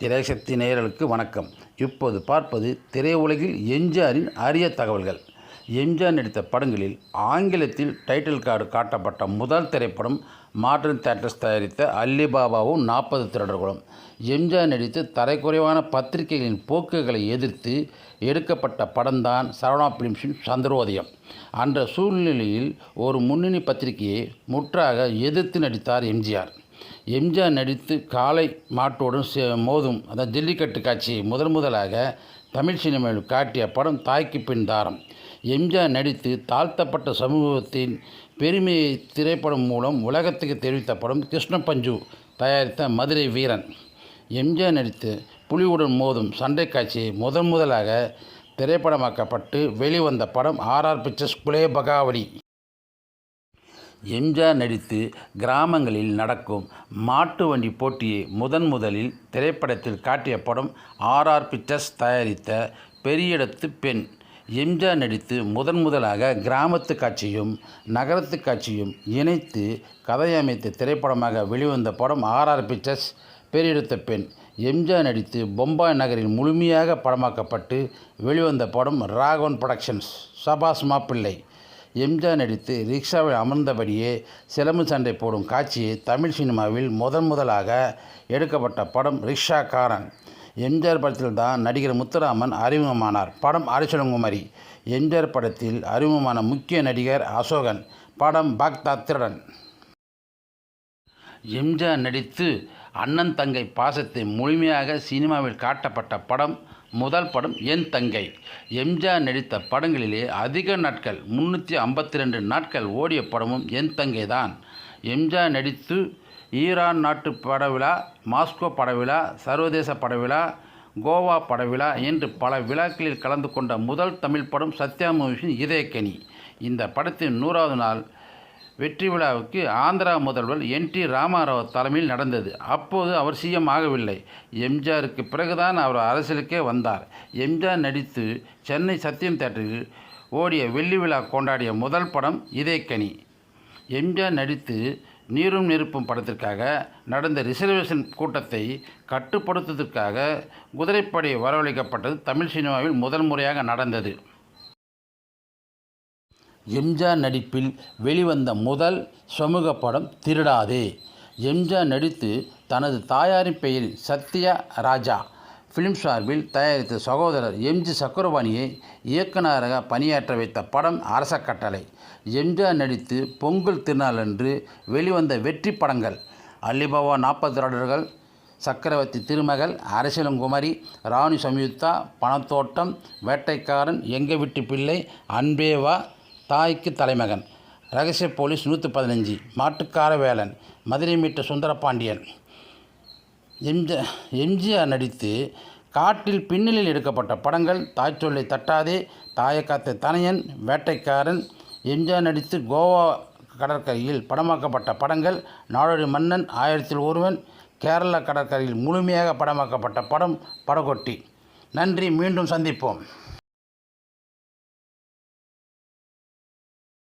திரைசக்தி நேயர்களுக்கு வணக்கம். இப்போது பார்ப்பது திரையுலகில் எம்ஜிஆரின் அரிய தகவல்கள். எம்ஜிஆர் நடித்த படங்களில் ஆங்கிலத்தில் டைட்டில் கார்டு காட்டப்பட்ட முதல் திரைப்படம் மாடர்ன் தேட்டர்ஸ் தயாரித்த அல்லிபாபாவும் நாற்பது திருடர்களும். எம்ஜிஆர் நடித்த தரைக்குறைவான பத்திரிகைகளின் போக்குகளை எதிர்த்து எடுக்கப்பட்ட படம்தான் சரவணா பிலிம்ஸின் சந்திரோதயம். அன்ற சூழ்நிலையில் ஒரு முன்னணி பத்திரிகையை முற்றாக எதிர்த்து நடித்தார் எம்ஜிஆர். எம்ஜிஆர் நடித்து காலை மாட்டோடும் சே- மோதும். அதான் ஜல்லிக்கட்டு காட்சியை முதன் முதலாக தமிழ் சினிமாவில் காட்டிய படம் தாய்க்கு பின் தாரம். எம்ஜிஆர் நடித்து தாழ்த்தப்பட்ட சமூகத்தின் பெருமையை திரைப்படம் மூலம் உலகத்துக்கு தெரிவித்த படம் கிருஷ்ண பஞ்சு தயாரித்த மதுரை வீரன். எம்ஜிஆர் நடித்து புலியுடன் மோதும் சண்டை காட்சியை முதன் முதலாக திரைப்படமாக்கப்பட்டு வெளிவந்த படம் ஆர்ஆர் பிக்சர்ஸ் குலே பகாவலி. எம்ஜிஆர் நடித்து கிராமங்களில் நடக்கும் மாட்டு வண்டி போட்டியை முதன் முதலில் திரைப்படத்தில் காட்டிய படம் ஆர்ஆர் பிக்சர்ஸ் தயாரித்த பெரியடத்து பெண். எம்ஜிஆர் நடித்து முதன் முதலாக கிராமத்து காட்சியும் நகரத்து காட்சியும் இணைத்து கதையமைத்த திரைப்படமாக வெளிவந்த படம் ஆர்ஆர் பிக்சர்ஸ் பெரியெடுத்த பெண். எம்ஜிஆர் நடித்து பொம்பாய் நகரில் முழுமையாக படமாக்கப்பட்டு வெளிவந்த படம் ராகவன் ப்ரொடக்ஷன்ஸ் சபாஸ் மாப்பிள்ளை. எம்ஜிஆர் நடித்து ரிக்ஷாவில் அமர்ந்தபடியே சிலம்பு சண்டை போடும் காட்சியை தமிழ் சினிமாவில் முதன் முதலாக எடுக்கப்பட்ட படம் ரிக்ஷாக்காரன். எம்ஜிஆர் படத்தில் தான் நடிகர் முத்துராமன் அறிமுகமானார். படம் அரிசலங்குமரி எம்ஜிஆர் படத்தில் அறிமுகமான முக்கிய நடிகர் அசோகன். படம் பக்தா திருடன். எம்ஜிஆர் நடித்து அண்ணன் தங்கை பாசத்தை முழுமையாக சினிமாவில் காட்டப்பட்ட படம் முதல் படம் என் தங்கை. எம்ஜிஆர் நடித்த படங்களிலே அதிக நாட்கள் முன்னூற்றி ஐம்பத்தி ரெண்டு நாட்கள் ஓடிய படமும் என் தங்கை தான் எம்ஜிஆர் நடித்து ஈரான் நாட்டு படவிழா மாஸ்கோ படவிழா சர்வதேச படவிழா கோவா படவிழா என்று பல விழாக்களில் கலந்து கொண்ட முதல் தமிழ் படம் சத்யா மூவிஸின் இதயக்கனி. இந்த படத்தின் நூறாவது நாள் வெற்றி விழாவுக்கு ஆந்திரா முதல்வர் என் டி ராமாராவ் தலைமையில் நடந்தது. அப்போது அவர் சிஎம் ஆகவில்லை. எம்ஜிஆருக்கு பிறகுதான் அவர் அரசியலுக்கே வந்தார். எம்ஜிஆர் நடித்து சென்னை சத்தியம் தேட்டரில் ஓடிய வெள்ளி விழா கொண்டாடிய முதல் படம் இதே கனி. எம்ஜிஆர் நடித்து நீரும் நெருப்பும் படத்திற்காக நடந்த ரிசர்வேஷன் கூட்டத்தை கட்டுப்படுத்துவதற்காக குதிரைப்படை வரவழைக்கப்பட்டது தமிழ் சினிமாவில் முதல் முறையாக நடந்தது. எம்ஜிஆர் நடிப்பில் வெளிவந்த முதல் சமூக படம் திருடாதே. எம்ஜிஆர் நடித்து தனது தாயாரின் பெயரில் சத்யா ராஜா ஃபிலிம் சார்பில் தயாரித்த சகோதரர் எம்ஜி சக்கரபாணியை இயக்குநராக பணியாற்ற வைத்த படம் அரச கட்டளை. எம்ஜிஆர் நடித்து பொங்கல் திருநாளன்று வெளிவந்த வெற்றி படங்கள் அல்லிபவா நாற்பது ராடர்கள் சக்கரவர்த்தி திருமகள் அரசியலங்குமரி ராணி சம்யுக்தா பணத்தோட்டம் வேட்டைக்காரன் எங்க வீட்டு பிள்ளை அன்பேவா தாய்க்கு தலைமகன். ரகசிய போலீஸ் நூற்றி பதினஞ்சு. மாட்டுக்கார வேலன். மதுரை மீட்ட சுந்தரபாண்டியன். எம்ஜி எம்ஜிஆர் நடித்து காட்டில் பின்னலில் எடுக்கப்பட்ட படங்கள். தாய் சொல்லை தட்டாதே. தாயக்காத்த தனையன் வேட்டைக்காரன். எம்ஜிஆர் நடித்து கோவா கடற்கரையில் படமாக்கப்பட்ட படங்கள். நாடோடி மன்னன் ஆயிரத்தில் ஒருவன். கேரள கடற்கரையில் முழுமையாக படமாக்கப்பட்ட படம் படகொட்டி. நன்றி மீண்டும் சந்திப்போம்.